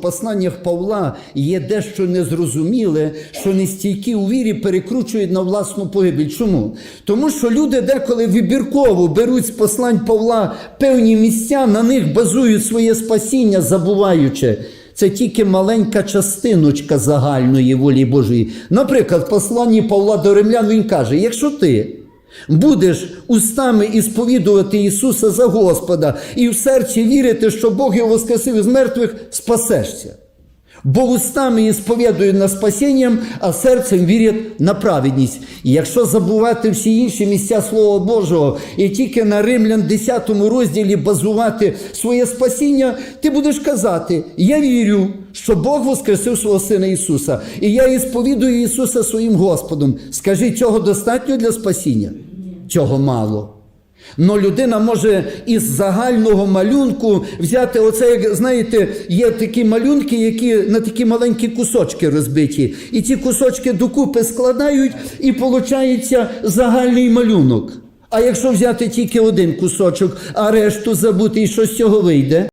Посланнях Павла є дещо незрозуміле, що нестійкі у вірі перекручують на власну погибель. Чому? Тому що люди деколи вибірково беруть з послань Павла певні місця, на них базують своє спасіння, забуваючи. Це тільки маленька частиночка загальної волі Божої. Наприклад, посланні Павла до римлян він каже: якщо ти будеш устами ісповідувати Ісуса за Господа і в серці вірити, що Бог його воскресив із мертвих, спасешся. Бо устами ісповідують на спасінням, а серцем вірять на праведність. І якщо забувати всі інші місця Слова Божого і тільки на Римлян 10 розділі базувати своє спасіння, ти будеш казати: Я вірю, що Бог воскресив свого Сина Ісуса, і я ісповідую Ісуса своїм Господом. Скажи, цього достатньо для спасіння? Цього мало. Но людина може із загального малюнку взяти оце, як знаєте, є такі малюнки, які на такі маленькі кусочки розбиті. І ці кусочки докупи складають, і виходить загальний малюнок. А якщо взяти тільки один кусочок, а решту забути, і що з цього вийде?